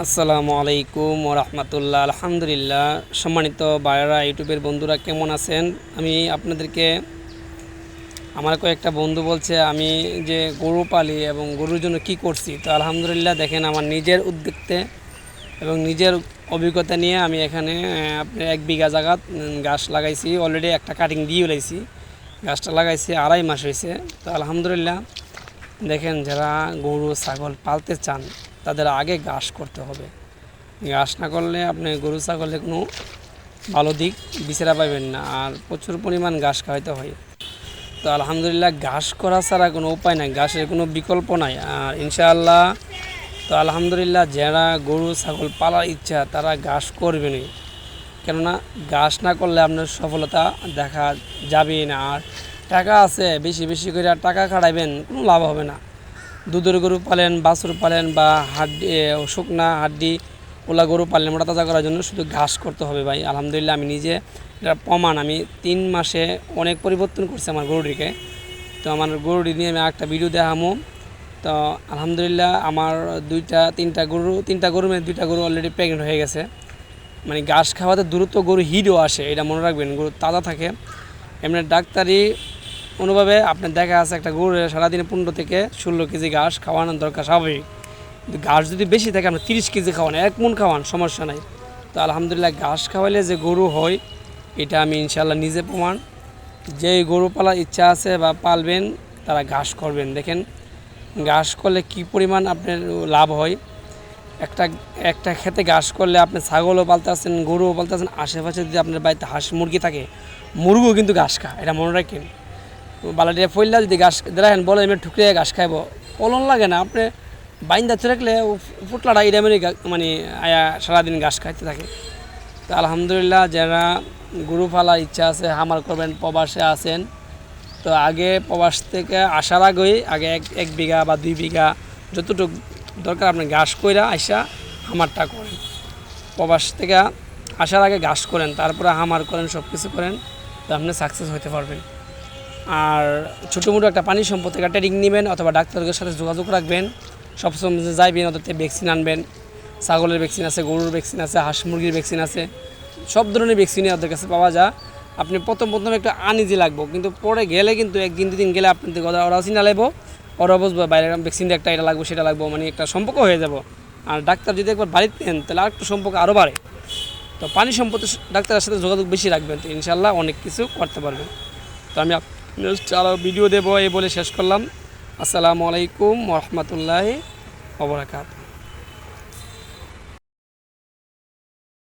আসসালামু আলাইকুম রহমতুল্লাহ। আলহামদুলিল্লাহ। সম্মানিত বায়রা ইউটিউবের বন্ধুরা কেমন আছেন? আমি আপনাদেরকে, আমার কয়েকটা বন্ধু বলছে, আমি যে গরু পালি এবং গরুর জন্য কি করছি? তো আলহামদুলিল্লাহ, দেখেন আমার নিজের উদ্যোগতে এবং নিজের অভিজ্ঞতা নিয়ে আমি এখানে আপনি এক বিঘা জায়গা গাছ লাগাইছি। অলরেডি একটা কাটিং দিয়ে লাইছি। গাছটা লাগাইছি, আড়াই মাস হয়েছে তো আলহামদুলিল্লাহ, দেখেন যারা গরু, ছাগল পালতে চান তাদের আগে ঘাস করতে হবে। ঘাস না করলে আপনি গরু, ছাগলে কোনো ভালো দিক বিচারা পাবেন না, আর প্রচুর পরিমাণ ঘাস খাওয়াইতে হয়। তো আলহামদুলিল্লাহ ঘাস করা ছাড়া কোনো উপায় নাই, ঘাসের কোনো বিকল্প নাই, আর ইনশাআল্লাহ তো আলহামদুলিল্লাহ যারা গরু, ছাগল পালার ইচ্ছা, তারা ঘাস করবেনই। কেননা ঘাস না করলে আপনার সফলতা দেখা যাবেই না, আর টাকা আছে, বেশি বেশি করে টাকা খাটাইবেন, কোনো লাভ হবে না। দুধের গরু পালেন, বাছুর পালেন বা হাড্ডি শুকনা হাড্ডি, ওলা গরু পালেন মোটা তাজা করার জন্য শুধু ঘাস করতে হবে ভাই। আলহামদুলিল্লাহ আমি নিজে, এটা প্রমাণ, আমি তিন মাসে অনেক পরিবর্তন করছি আমার গরুটিকে। তো আমার গরুটি নিয়ে আমি একটা ভিডিও দেখামো। তো আলহামদুলিল্লাহ আমার দুইটা, তিনটা গরু তিনটা গরু মানে দুইটা গরু অলরেডি প্রেগনেন্ট হয়ে গেছে। মানে ঘাস খাওয়াতে দ্রুত গরু হিটও আসে, এটা মনে রাখবেন, গরু তাজা থাকে। এমনি ডাক্তারি অনুভাবে আপনার দেখা আছে একটা গরু, সারাদিনে পনেরো থেকে ষোলো কেজি ঘাস খাওয়ানোর দরকার স্বাভাবিক। ঘাস যদি বেশি থাকে আপনার তিরিশ কেজি খাওয়ান, এক মন খাওয়ান, সমস্যা নাই। তো আলহামদুলিল্লাহ ঘাস খাওয়াইলে যে গরু হয়, এটা আমি ইনশাল্লাহ নিজে প্রমাণ। যে গরু পালার ইচ্ছা আছে বা পালবেন, তারা ঘাস করবেন। দেখেন, ঘাস করলে কি পরিমাণ আপনার লাভ হয়? একটা একটা খেতে ঘাস করলে আপনি ছাগলও পালতে পালতেছেন, গরুও পালতে পালতেছেন, আশেপাশে যদি আপনার বাড়িতে হাঁস মুরগি থাকে, মুরগিও কিন্তু ঘাস খায়, এটা মনে রাখেন। বালাটিয়া ফইলা যদি গাছ দেখেন বলে এমনি ঠুকরে ঘাস খাইব। ফলন লাগে না, আপনি বাইন্দা রাখলে ফুটলাটা এটা মানে মানে আয়া সারাদিন ঘাস খাইতে থাকে। তো আলহামদুলিল্লাহ, যারা গরু পালার ইচ্ছা আছে, হামার করবেন, প্রবাসে আছেন, তো আগে প্রবাস থেকে আসার আগেই, আগে এক এক বিঘা বা দুই বিঘা যতটুকু দরকার আপনি ঘাস কইরা আইসা হামারটা করেন। প্রবাস থেকে আসার আগে ঘাস করেন, তারপরে হামার করেন সব কিছু করেন, তো আপনি সাকসেস হতে পারবেন। আর ছোটো মোটো একটা পানি সম্পদ থেকে ট্রেনিং নেবেন অথবা ডাক্তারের সাথে যোগাযোগ রাখবেন। সবসময় যাইবেন, ওদের ভ্যাকসিন আনবেন। ছাগলের ভ্যাকসিন আছে, গরুর ভ্যাকসিন আছে, হাঁস মুরগির ভ্যাকসিন আছে, সব ধরনের ভ্যাকসিনই ওদের কাছে পাওয়া যায়। আপনি প্রথম প্রথম একটু আনইজি লাগবো, কিন্তু পরে গেলে কিন্তু একদিন দুদিন গেলে আপনি ওরা চিনা লাগবো ওরা বুঝব, বাইরে ভ্যাকসিনটা একটা এটা লাগবো, সেটা লাগবো মানে একটা সম্পর্ক হয়ে যাব। আর ডাক্তার যদি একবার বাড়িতে নেন, তাহলে আর একটু সম্পর্ক আরও বাড়ে। তো পানি সম্পদ ডাক্তারের সাথে যোগাযোগ বেশি রাখবেন, তো ইনশাল্লাহ অনেক কিছু করতে পারবেন। তো আমি আরও ভিডিও দেবো এই বলে শেষ করলাম। আসসালামু আলাইকুম রহমতুল্লাহ ওবরাকাত